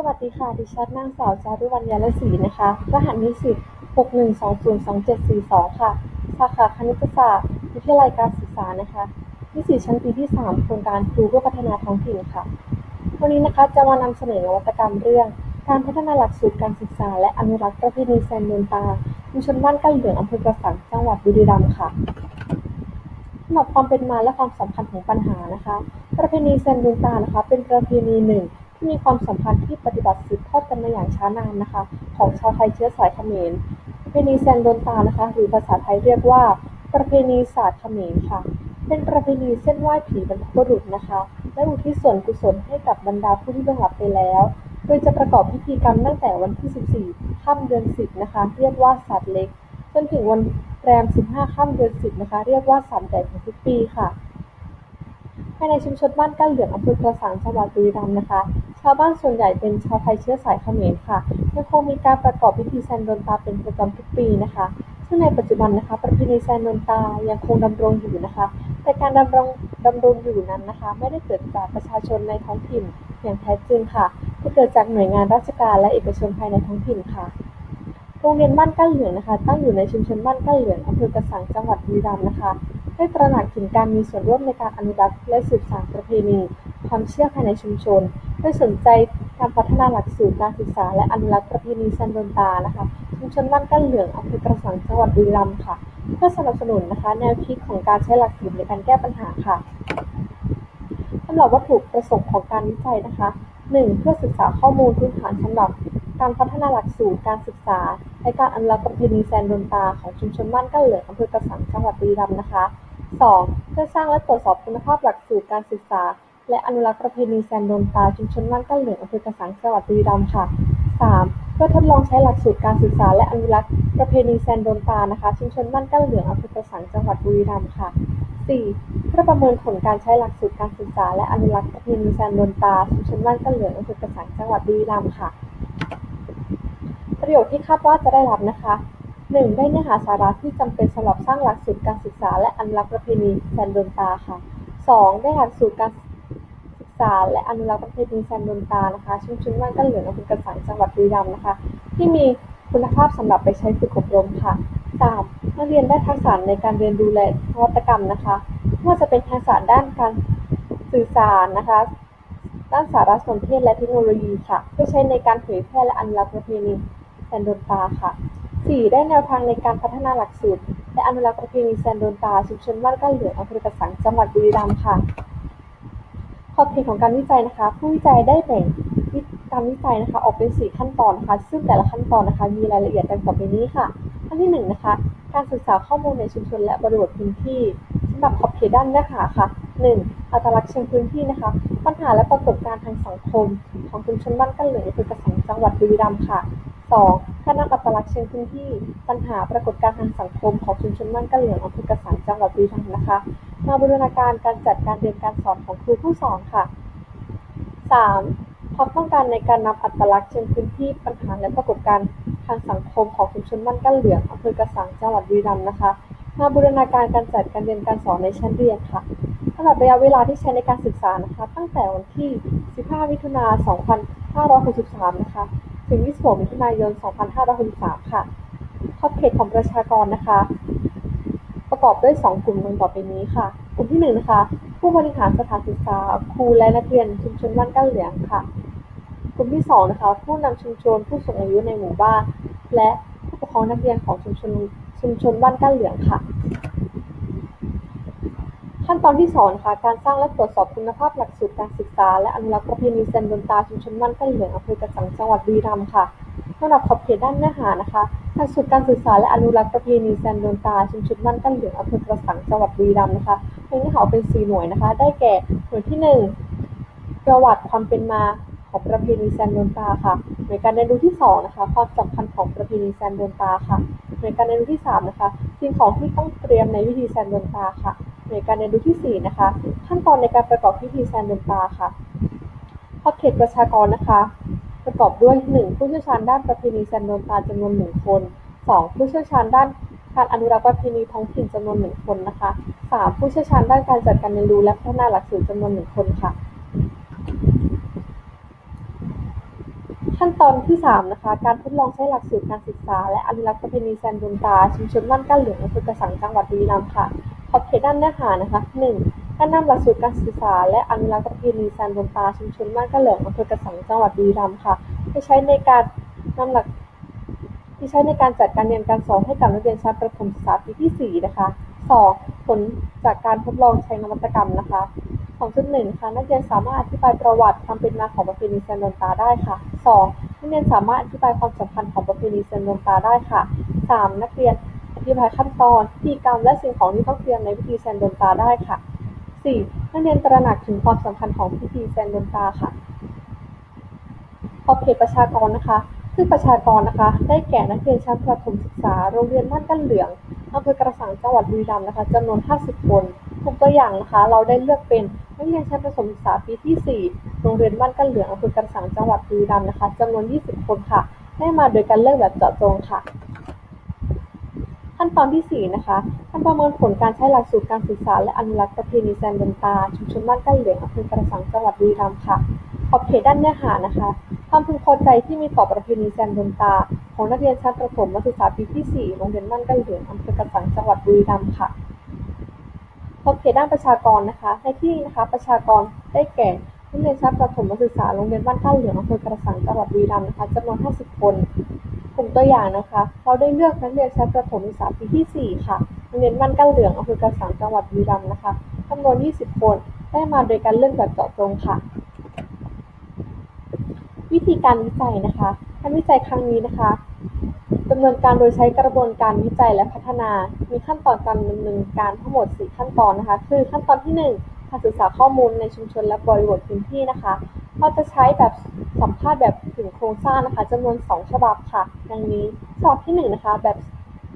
สวัสดีค่ะ ดิฉันนางสาวจารุวรรณยาลศรีนะคะ รหัสนิสิต61202742 ค่ะ สาขาคณิตศาสตร์ วิทยาลัยการศึกษานะคะ นิสิตชั้นปีที่ 3 โครงการครูเพื่อพัฒนาท้องถิ่นค่ะ วันนี้นะคะจะมานำเสนอนวัตกรรมเรื่อง การพัฒนาหลักสูตรการศึกษา และอนุรักษ์ประเพณีแซนเดนตาชุมชนบ้านกั้เหลืองอำเภอกระสัง จังหวัดบุรีรัมย์ค่ะสำหรับความเป็นมาและความสำคัญของปัญหานะคะ ประเพณีแซนดูนตานะคะ เป็นประเพณีหนึ่ง ที่มีความสัมพันธ์ที่ปฏิบัติสืบทอดกันมาอย่างช้านานนะคะ ของชาวไทยเชื้อสายเขมรประเพณีแซนโดนตานะคะ หรือภาษาไทยเรียกว่า ประเพณีศาสตร์เขมรค่ะ เป็นประเพณีเส้นไหว้ผีบรรพบุรุษนะคะ และอุทิศส่วนกุศลให้กับบรรดาผู้ที่ล่วงลับไปแล้ว โดยจะประกอบพิธีกรรมตั้งแต่วันที่ 14ค่ำเดือน 10 นะคะ เรียกว่าศาสตร์เล็ก จนถึงวันแรม 15ค่ำเดือน 10 นะคะ เรียกว่าศาสตร์ใหญ่ของทุกปีค่ะภายในชุมชนบ้านก้าเหลืองอำเภอกระสังจังหวัดบุรีรัมย์นะคะ ชาวบ้านส่วนใหญ่เป็นชาวไทยเชื้อสายเขมรค่ะ ยังคงมีการประกอบพิธีแซนโดนตาเป็นประจำทุกปีนะคะ ซึ่งในปัจจุบันนะคะ ประเพณีแซนโดนตายังคงดำรงอยู่นะคะ แต่การดำรงดำรงอยู่นั้นนะคะ ไม่ได้เกิดจากประชาชนในท้องถิ่นอย่างแท้จริงค่ะแต่เกิดจากหน่วยงานราชการและเอกชนภายในท้องถิ่นค่ะโรงเรียนบ้านก้าเหลืองนะคะ ตั้งอยู่ในชุมชนบ้านก้าเหลืองอำเภอกระสังจังหวัดบุรีรัมย์นะคะ ได้ตระหนักถึงการมีส่วนร่วมในการอนุรักษ์และสืบสานประเพณี ความเชื่อภายในชุมชนได้สนใจการพัฒนาหลักสูตรการศึกษา และอนุรักษ์ประเพณีซันโดนตานะคะ ชุมชนบ้านก้นเหลืองอำเภอกระสังจังหวัดบุรีรัมย์ค่ะ เพื่อสนับสนุนนะคะ แนวคิดของการใช้หลักสูตรในการแก้ปัญหาค่ะสำหรับวัตถุประสงค์ของการวิจัยนะคะ 1. เพื่อศึกษาข้อมูลพื้นฐานสำหรับการพัฒนาหลักสูตรการศึกษา และการอนุรักษ์ประเพณีแซนโดนตาของชุมชนบ้านก้านเหลืองอำเภอกระสังจังหวัดบุรีรัมย์นะคะ 2. เพื่อสร้างและตรวจสอบคุณภาพหลักสูตรการศึกษา และอนุรักษ์ประเพณีแซนโดนตา ชุมชนบ้านก้เหลืองอำเภอกระสัง จังหวัดบุรีรัมย์ค่ะ 3. เพื่อทดลองใช้หลักสูตรการศึกษา และอนุรักษ์ประเพณีแซนโดนตา นะคะ ชุมชนบ้านก้เหลืองอำเภอกระสัง จังหวัดบุรีรัมย์ค่ะ 4. เพื่อประเมินผลการใช้หลักสูตรการศึกษา และอนุรักษ์ประเพณีแซนโดนตา ชุมชนบ้านก้เหลืองอำเภอกระสัง จังหวัดบุรีรัมย์ค่ะ ประโยชน์ที่คาดว่าจะได้รับนะคะ 1. ได้เนื้อหาสาระที่จำเป็นสำหรับสร้างหลักสูตรการศึกษา และอนุรักษ์ประเพณีแซนโดนตาค่ะ 2. ได้หลักสูตรการศึก ษาและอนุรักษ์ประเพณีแซนดนตานะคะชุมชนบ้านก้านเหลืองอำเภอกระสังจังหวัดบุรีรัมย์นะคะ ที่มีคุณภาพสำหรับไปใช้ฝึกอบรมค่ะ 3. นักเรียนได้ทักษะในการเรียนรู้และนวัตกรรมนะคะไม่ว่าจะเป็นทักษะด้านการสื่อสารนะคะ ด้านสารสนเทศและเทคโนโลยีค่ะ เพื่อใช้ในการเผยแพร่และอนุรักษ์ประเพณีแซนโดนตาค่ะ 4. ได้แนวทางในการพัฒนาหลักสูตรและอนุรักษ์ประเพณีแซนโดนตาชุมชนบ้านก้านเหลืองอำเภอกระสังจังหวัดบุรีรัมย์ค่ะ ขอบเขตของการวิจัยนะคะ ผู้วิจัยได้แบ่งการวิจัยนะคะ ออกเป็น4ขั้นตอนนะคะ ซึ่งแต่ละขั้นตอนนะคะ มีรายละเอียดดังต่อไปนี้ค่ะขั้นที่1นะคะ การศึกษาข้อมูลในชุมชนและบริบทพื้นที่สำหรับขอบเขตด้านเนื้อหาค่ะ 1. อัตลักษณ์เชิงพื้นที่นะคะ ปัญหาและปรากฏการณ์ทางสังคม ของชุมชนบ้านก้านเหลืองอำเภอกระสังจังหวัดบุรีรัมย์ค่ะ 2. การนำอัตลักษณ์เชิงพื้นที่ ปัญหาปรากฏการณ์ทางสังคมของชุมชนบ้านก้านเหลืองอำเภอกระสังจังหวัดบุรีรัมย์นะคะ มาบูรณาการการจัดการเรียนการสอนของครูผู้สอนค่ะ 3. ความต้องการในการนำอัตลักษณ์เชิงพื้นที่ปัญหาและปรากฏการณ์ทางสังคมของชุมชนบ้านก้านเหลืองอำเภอกระสังจังหวัดบุรีรัมย์นะคะ มาบูรณาการการจัดการเรียนการสอนในชั้นเรียนค่ะตลอดระยะเวลาที่ใช้ในการศึกษานะคะ ตั้งแต่วันที่ 15 มิถุนายน 2563 นะคะ ถึง26มิถุนายน 2563 ค่ะขอบเขตของประชากรนะคะ ประกอบด้วย 2 กลุ่มดังต่อไปนี้ค่ะ กลุ่มที่ 1 นะคะ ผู้บริหารสถานศึกษา ครูและนักเรียนชุมชนบ้านก้านเหลืองค่ะ กลุ่มที่ 2 นะคะ ผู้นำชุมชนผู้สูงอายุในหมู่บ้าน และผู้ปกครองนักเรียนของชุมชนชุมชนบ้านก้านเหลืองค่ะ ขั้นตอนที่2นะคะการสร้างและตรวจสอบคุณภาพหลักสูตรการศึกษา และอนุรักษ์ประเพณีแซนโดนตาชุมชนบ้านก้นเหลืองอำเภอกระสังจังหวัดบุรีรัมย์ค่ะสำหรับขอบเขตด้านเนื้อหานะคะหลักสูตรการศึกษาและอนุรักษ์ประเพณีแซนโดนตาชุมชนบ้านก้นเหลืองอำเภอกระสังจังหวัดบุรีรัมย์นะคะในเนื้อหาเป็น4หน่วยนะคะ ได้แก่หน่วยที่ 1 ประวัติความเป็นมาของประเพณีแซนโดนตาค่ะหน่วยการเรียนรู้ที่2นะคะความสำคัญของประเพณีแซนโดนตาค่ะหน่วยการเรียนรู้ที่3นะคะสิ่งของที่ต้องเตรียมในพิธีแซนโดนตาค่ะ หน่วยการเรียนรู้ที่ 4 นะคะ ขั้นตอนในการประกอบพิธีแซนโดนตาค่ะขอบเขตประชากรนะคะ ประกอบด้วย 1. ผู้เชี่ยวชาญด้านประเพณีแซนโดนตาจำนวน1คน 2. ผู้เชี่ยวชาญด้านการอนุรักษ์ประเพณีท้องถิ่นจำนวน1คนนะคะ 3. ผู้เชี่ยวชาญด้านการจัดการเรียนรู้และพัฒนาหลักสูตรจำนวน1คนค่ะ ขั้นตอนที่ 3 นะคะ การทดลองใช้หลักสูตรการศึกษา และอนุรักษ์ประเพณีแซนโดนตา ชุมชนบ้านก้านเหลืองอำเภอกระสังจังหวัดบุรีรัมย์ค่ะ ขอบเขตด้านเนื้อหานะคะ 1. การนำหลักสูตรการศึกษา และอนุรักษ์ประเพณีแซนโดนตาชุมชนบ้านก้านเหลืองอำเภอกระสังจังหวัดบุรีรัมย์ค่ะไปใช้ในการนำหลักที่ใช้ในการจัดการเรียนการสอนให้กับนักเรียนชั้นประถมศึกษาปีที่ 4 นะคะ 2. ผลจากการทดลองใช้นวัตกรรมนะคะ 2.1 ค่ะนักเรียนสามารถอธิบายประวัติความเป็นมาของประเพณีแซนโดนตาได้ค่ะ 2. นักเรียนสามารถอธิบายความสำคัญของประเพณีแซนโดนตาได้ค่ะ 3. นักเรียน ธิบายขั้นตอนพิธีกรรมและสิ่งของที่ต้องเตรียมในพิธีแซนโดนตาได้ค่ะ 4. นักเรียนตระหนักถึงความสำคัญของพิธีแซนโดนตาค่ะขอบเขตประชากรนะคะ ซึ่งประชากรนะคะ ได้แก่นักเรียนชั้นประถมศึกษา โรงเรียนบ้านกั้นเหลืองอำเภอกระสังจังหวัดบุรีรัมย์นะคะจำนวน 50 คนกลุ่มตัวอย่างนะคะ เราได้เลือกเป็นนักเรียนชั้นประถมศึกษาปีที่ 4 โรงเรียนบ้านกั้นเหลืองอำเภอกระสังจังหวัดบุรีรัมย์นะคะจำนวน 20 คนค่ะ ได้มาโดยการเลือกแบบเจาะจงค่ะ ขั้นตอนที่ 4 นะคะ การประเมินผลการใช้หลักสูตรการศึกษาและอนุรักษ์ประเพณีแซนโดนตา ชุมชนบ้านใกันเหลืองอำเภอกระสังจังหวัดบุรีรัมย์ค่ะ ขอบเขตด้านเนื้อหานะคะ ความพึงพอใจที่มีต่อประเพณีแซนโดนตา ของนักเรียนชั้นประถมศึกษาปีที่ 4 โรงเรียนบ้านใกันเหลืองอำเภอกระสังจังหวัดบุรีรัมย์ค่ะ ขอบเขตด้านประชากรนะคะ ในที่นี้นะคะ ประชากรได้แก่นักเรียนชั้นประถมศึกษาโรงเรียนบ้านใกล้เหลืองอำเภอกระสังจังหวัดบุรีรัมย์นะคะจำนวน 50 คน กลุ่มตัวอย่างนะคะเราได้เลือกนักเรียนชั้นประถมศึกษาปีที่ 4 ค่ะโรงเรียนบ้านก้าเหลืองอำเภอกระสังจังหวัดบุรีรัมย์นะคะจำนวน 20 คน ได้มาโดยการเลือกแบบเจาะจงค่ะ วิธีการวิจัยนะคะการวิจัยครั้งนี้นะคะดำเนินการโดยใช้กระบวนการวิจัยและพัฒนา มีขั้นตอนการดำเนินการทั้งหมด 4 ขั้นตอนนะคะ คือขั้นตอนที่ 1 การศึกษาข้อมูลในชุมชนและบริบทพื้นที่นะคะ เราจะใช้แบบ สัมภาษณ์แบบถึงโครงสร้างนะคะจำนวน 2 ฉบับค่ะ ดังนี้ฉบับที่1นะคะแบบ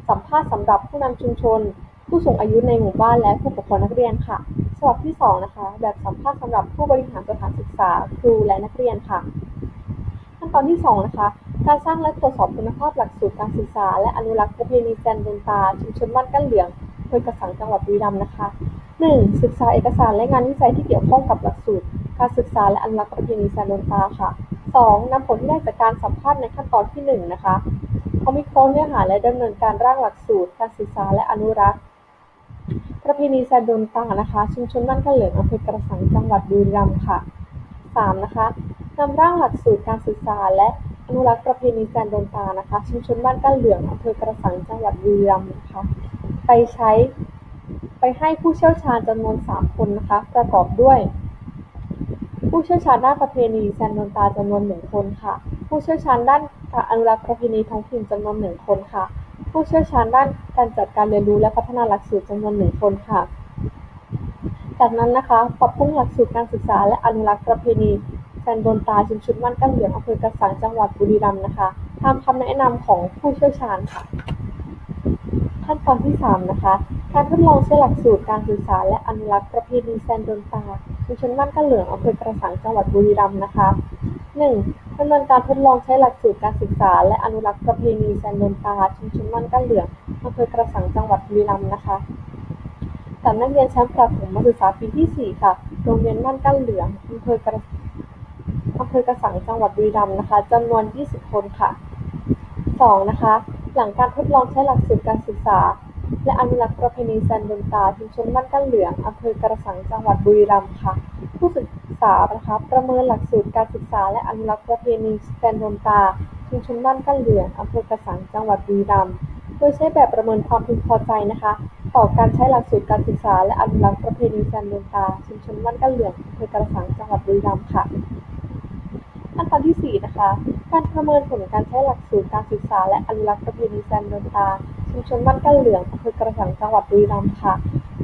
สัมภาษณ์สำหรับผู้นำชุมชน ผู้สูงอายุในหมู่บ้านและผู้ปกครองนักเรียนค่ะฉบับที่2นะคะแบบสัมภาษณ์สำหรับผู้บริหารสถานศึกษาครูและนักเรียนค่ะ ขั้นตอนที่2นะคะการสร้างและตรวจสอบคุณภาพหลักสูตรการศึกษา และอนุรักษ์ประเพณีแซนโดนตาชุมชนบ้านกั้นเหลืองอำเภอกระสังจังหวัดบุรีรัมย์นะคะ 1. ศึกษาเอกสารและงานวิจัยที่เกี่ยวข้องกับหลักสูตร การศึกษาและอนุรักษ์ประเพณีแซนโดนตาค่ะ 2. นำผลที่ได้จากการสัมภาษณ์ในขั้นตอนที่ 1 นะคะเอาวิเคราะห์เนื้อหาและดำเนินการร่างหลักสูตร การศึกษาและอนุรักษ์ ประเพณีแซนโดนตานะคะ ชุมชนบ้านกั้นเหลืองอำเภอกระสังจังหวัดบุรีรัมย์ค่ะ 3. นะคะนำร่างหลักสูตรการศึกษาและอนุรักษ์ประเพณีแซนโดนตานะคะ ชุมชนบ้านก้านเหลืองอำเภอกระสังจังหวัดบุรีรัมย์นะคะไปใช้ไปให้ผู้เชี่ยวชาญจำนวน 3 คนนะคะ ประกอบด้วย ผู้เชี่ยวชาญด้านประเพณีแซนโดนตาจำนวน1คนค่ะ ผู้เชี่ยวชาญด้านการอนุรักษ์ประเพณีท้องถิ่นจำนวน1คนค่ะ ผู้เชี่ยวชาญด้านการจัดการเรียนรู้และพัฒนาหลักสูตรจำนวน1คนค่ะ จากนั้นนะคะ ปรับปรุงหลักสูตรการศึกษา และอนุรักษ์ประเพณีแซนโดนตาชุมชนบ้านกั้นเหลืองอำเภอกระสังจังหวัดบุรีรัมย์นะคะตามคำแนะนำของผู้เชี่ยวชาญค่ะขั้นตอนที่ 3 นะคะ การทดลองใช้หลักสูตรการศึกษาและอนุรักษ์ประเพณีแซนโดนตา ชุมชนบ้านกั้นเหลืองอำเภอกระสังจังหวัดบุรีรัมย์นะคะ 1. ดำเนินการทดลองใช้หลักสูตรการศึกษา และอนุรักษ์ประเพณีแซนโดนตาชุมชนบ้านกั้นเหลืองอำเภอกระสังจังหวัดบุรีรัมย์นะคะสำนักเรียนชั้นประถมศึกษาปีที่ 4 ค่ะ โรงเรียนบ้านกั้นเหลืองอำเภอกระอำเภอกระสังจังหวัดบุรีรัมย์นะคะจำนวน 20 คนค่ะ 2. นะคะ หลังการทดลองใช้หลักสูตรการศึกษา และอนุรักษ์ประเพณีแซนโดนตา ชุมชนบ้านกั้นเหลือง อำเภอกระสัง จังหวัดบุรีรัมย์ ค่ะ ผู้ศึกษานะคะประเมินหลักสูตรการศึกษา และอนุรักษ์ประเพณีแซนโดนตา ชุมชนบ้านกั้นเหลือง อำเภอกระสัง จังหวัดบุรีรัมย์ โดยใช้แบบประเมินความพึงพอใจนะคะ ต่อการใช้หลักสูตรการศึกษา และอนุรักษ์ประเพณีแซนโดนตา ชุมชนบ้านกั้นเหลือง อำเภอกระสัง จังหวัดบุรีรัมย์ ค่ะขั้นตอนที่ 4 นะคะ การประเมินผลการใช้หลักสูตรการศึกษา และอนุรักษ์ประเพณีแซนโดนตา ชุมชนบ้านกั้นเหลืองอำเภอกระสังจังหวัดบุรีรัมย์ค่ะ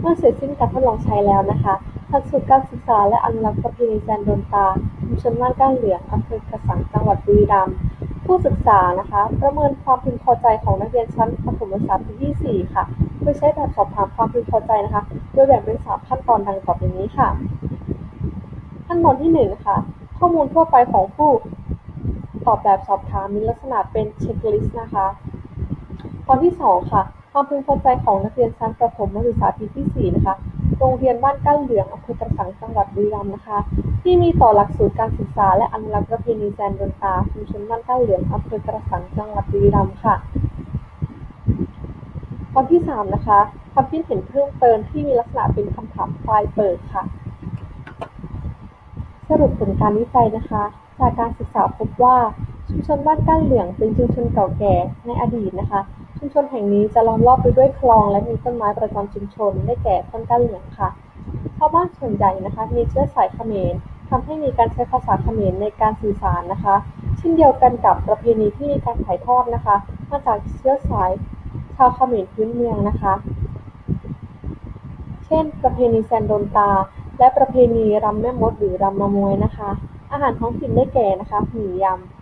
เมื่อเสร็จสิ้นการทดลองใช้แล้วนะคะหลักสูตรการศึกษาและอนุรักษ์ประเพณีแซนโดนตา ชุมชนบ้านก้าเหลืองอำเภอกระสังจังหวัดบุรีรัมย์ผู้ศึกษานะคะ ประเมินความพึงพอใจของนักเรียนชั้นประถมศึกษาปีที่4ค่ะโดยใช้แบบสอบถามความพึงพอใจนะคะ โดยแบ่งเป็นสามขั้นตอนดังต่อไปนี้ค่ะ ขั้นตอนที่1นะคะข้อมูลทั่วไปของผู้ตอบแบบสอบถามมีลักษณะเป็นเช็คลิสต์นะคะ ตอนที่ 2 ค่ะความพึงพอใจของนักเรียนชั้นประถมศึกษาปีที่ 4 นะคะ โรงเรียนบ้านก้านเหลืองอำเภอกระสังจังหวัดบุรีรัมย์นะคะ ที่มีต่อหลักสูตรการศึกษาและอนุรักษ์ประเพณีแซนดนตาชุมชนบ้านก้านเหลืองอำเภอกระสังจังหวัดบุรีรัมย์ค่ะ ข้อที่สามนะคะความคิดเห็นเพิ่มเติมที่มีลักษณะเป็นคำถามปลายเปิดค่ะ สรุปผลการวิจัยนะคะ จากการศึกษาพบว่าชุมชนบ้านก้านเหลืองเป็นชุมชนเก่าแก่ในอดีตนะคะ ชุมชนแห่งนี้จะล้อมรอบไปด้วยคลอง และมีต้นไม้ประจำชุมชน ได้แก่ต้นกล้าเหลืองค่ะชาวบ้านส่วนใหญ่นะคะ มีเชื้อสายเขมรทำให้มีการใช้ภาษาเขมรในการสื่อสารนะคะ เช่นเดียวกันกับประเพณีที่มีการถ่ายทอดนะคะ มาจากเชื้อสายชาวเขมรพื้นเมืองนะคะ เช่น ประเพณีแซนโดนตา และประเพณีรำแม่มดหรือรำมะมวยนะคะ อาหารท้องถิ่นได้แก่นะคะหมี่ยำ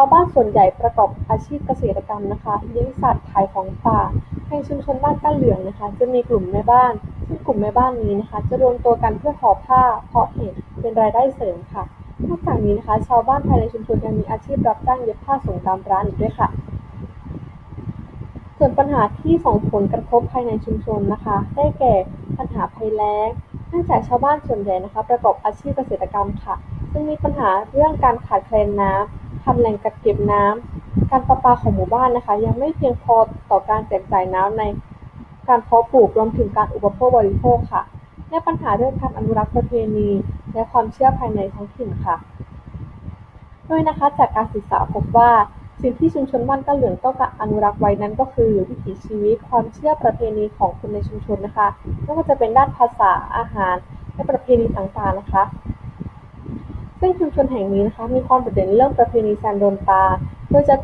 าวบ้านส่วนใหญ่ประกอบอาชีพเกษตรกรรมนะคะ เลี้ยงสัตว์ ขายของป่า ในชุมชนบ้านก้านเหลืองนะคะ จะมีกลุ่มแม่บ้าน ซึ่งกลุ่มแม่บ้านนี้นะคะ จะรวมตัวกันเพื่อทอผ้า เพาะเห็ด เป็นรายได้เสริมค่ะ นอกจากนี้นะคะ ชาวบ้านภายในชุมชนยังมีอาชีพรับจ้างเย็บผ้าส่งตามร้านอีกด้วยค่ะ ส่วนปัญหาที่ส่งผลกระทบภายในชุมชนนะคะ ได้แก่ปัญหาภัยแล้งเนื่องจากชาวบ้านส่วนใหญ่นะคะ ประกอบอาชีพเกษตรกรรมค่ะ ซึ่งมีปัญหาเรื่องการขาดแคลนน้ำ ทำแหล่งกักเก็บน้ำ การประปาของหมู่บ้านนะคะ ยังไม่เพียงพอต่อการแจกจ่ายน้ำในการเพาะปลูกรวมถึงการอุปโภคบริโภคค่ะ และปัญหาเรื่องการอนุรักษ์ประเพณี และความเชื่อภายในท้องถิ่นค่ะ ด้วยนะคะจากการศึกษาพบว่าสิ่งที่ชุมชนบ้านก้านเหลืองต้องการอนุรักษ์ไว้นั้นก็คือ วิถีชีวิตความเชื่อประเพณีของคนในชุมชนนะคะไม่ว่าจะเป็นด้านภาษาอาหาร และประเพณีต่างๆนะคะ ซึ่งชุมชนแห่งนี้นะคะมีความโดดเด่นเรื่องประเพณีแซนโดนตา โดยจะ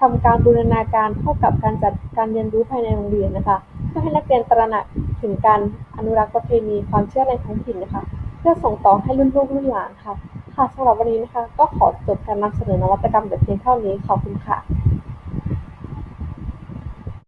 ทำการบูรณาการเข้ากับการจัดการเรียนรู้ภายในโรงเรียนนะคะ เพื่อให้นักเรียนตระหนักถึงการอนุรักษ์ประเพณีความเชื่อในท้องถิ่นนะคะ เพื่อส่งต่อให้รุ่นลูกรุ่นหลานค่ะ ค่ะสำหรับวันนี้นะคะ ก็ขอจบการนำเสนอนวัตกรรมแต่เพียงเท่านี้ขอบคุณค่ะ